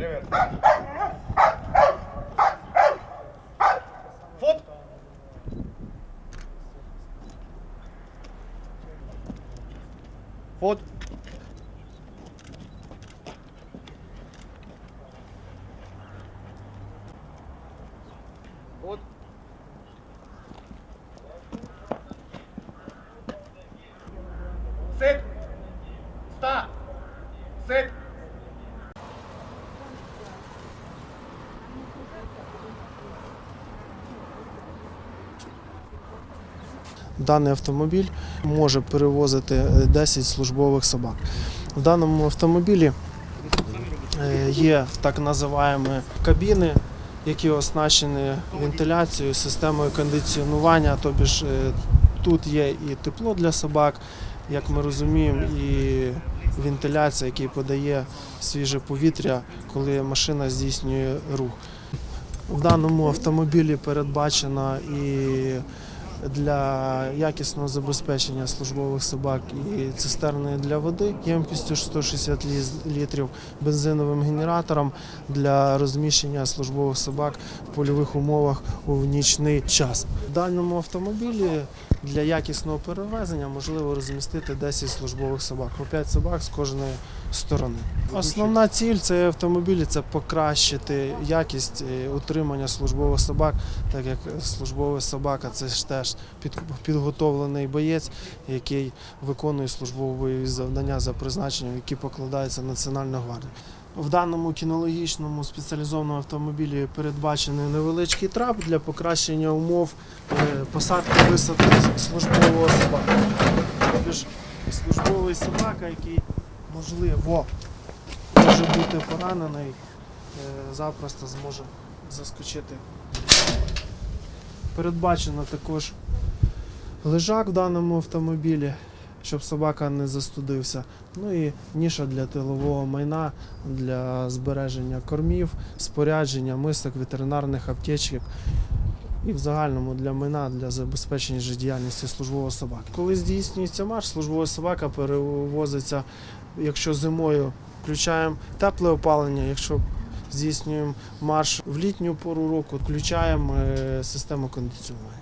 Привет. Фот. Фот. Sit. Stop. Sit. Даний автомобіль може перевозити е, 10 службових собак. В даному автомобілі е, є так називаємо кабіни, які оснащені вентиляцією, системою кондиціонування. Тобі ж е, тут є і тепло для собак, як ми розуміємо, і вентиляція, який подає свіже повітря, коли машина здійснює рух. В даному автомобілі передбачена і для якісного забезпечення службових собак і цистерни для води ємкістю 160 ліз- літрів бензиновим генератором для розміщення службових собак в польових умовах у нічний час. В даному автомобілі для якісного перевезення можливо розмістити 10 службових собак, по 5 собак з кожної сторони. Основна ціль цієї автомобілі це покращити якість е, утримання службових собак, так як службова собака це ж теж під- підготовлений боєць, який виконує службові завдання за призначенням, які покладаються Національна гвардія. В даному кінологічному спеціалізованому автомобілі передбачений невеличкий трап для покращення умов е, посадки висадки службового собаки. Тобто службовий собака, який можливо може бути поранений, е, запросто зможе заскочити. Передбачено також лежак в даному автомобілі, щоб собака не застудився. Ну і ніша для тилового майна, для збереження кормів, спорядження, мисок, ветеринарних аптечок. І в загальному для майна для забезпечення життєдіяльності службового собаки. Коли здійснюється марш, службова собака перевозиться, якщо зимою включаємо тепле опалення, якщо здійснюємо марш в літню пору року, включаємо е, систему кондиціонування.